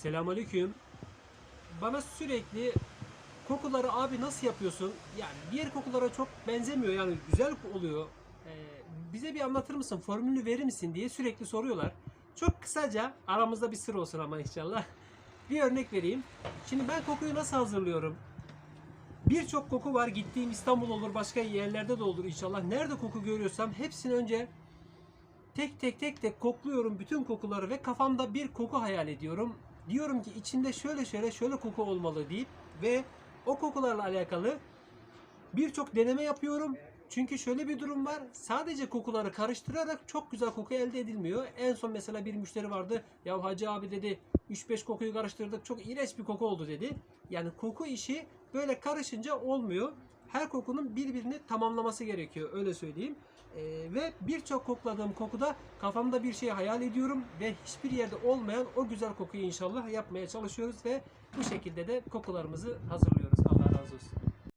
Selamünaleyküm. Bana sürekli kokuları abi nasıl yapıyorsun? Yani diğer kokulara çok benzemiyor yani güzel oluyor. Ee, bize bir anlatır mısın? Formülünü verir misin diye sürekli soruyorlar. Çok kısaca aramızda bir sır olsun ama inşallah. Bir örnek vereyim. Şimdi ben kokuyu nasıl hazırlıyorum? Birçok koku var. Gittiğim İstanbul olur, başka yerlerde de olur inşallah. Nerede koku görüyorsam hepsini önce tek tek tek tek kokluyorum bütün kokuları ve kafamda bir koku hayal ediyorum. Diyorum ki içinde şöyle şöyle şöyle koku olmalı deyip ve o kokularla alakalı birçok deneme yapıyorum. Çünkü şöyle bir durum var. Sadece kokuları karıştırarak çok güzel koku elde edilmiyor. En son mesela bir müşteri vardı. Ya hacı abi dedi 3-5 kokuyu karıştırdık. Çok iğrenç bir koku oldu dedi. Yani koku işi böyle karışınca olmuyor. Her kokunun birbirini tamamlaması gerekiyor. Öyle söyleyeyim. Ee, ve birçok kokladığım kokuda kafamda bir şey hayal ediyorum ve hiçbir yerde olmayan o güzel kokuyu inşallah yapmaya çalışıyoruz ve bu şekilde de kokularımızı hazırlıyoruz. Allah razı olsun.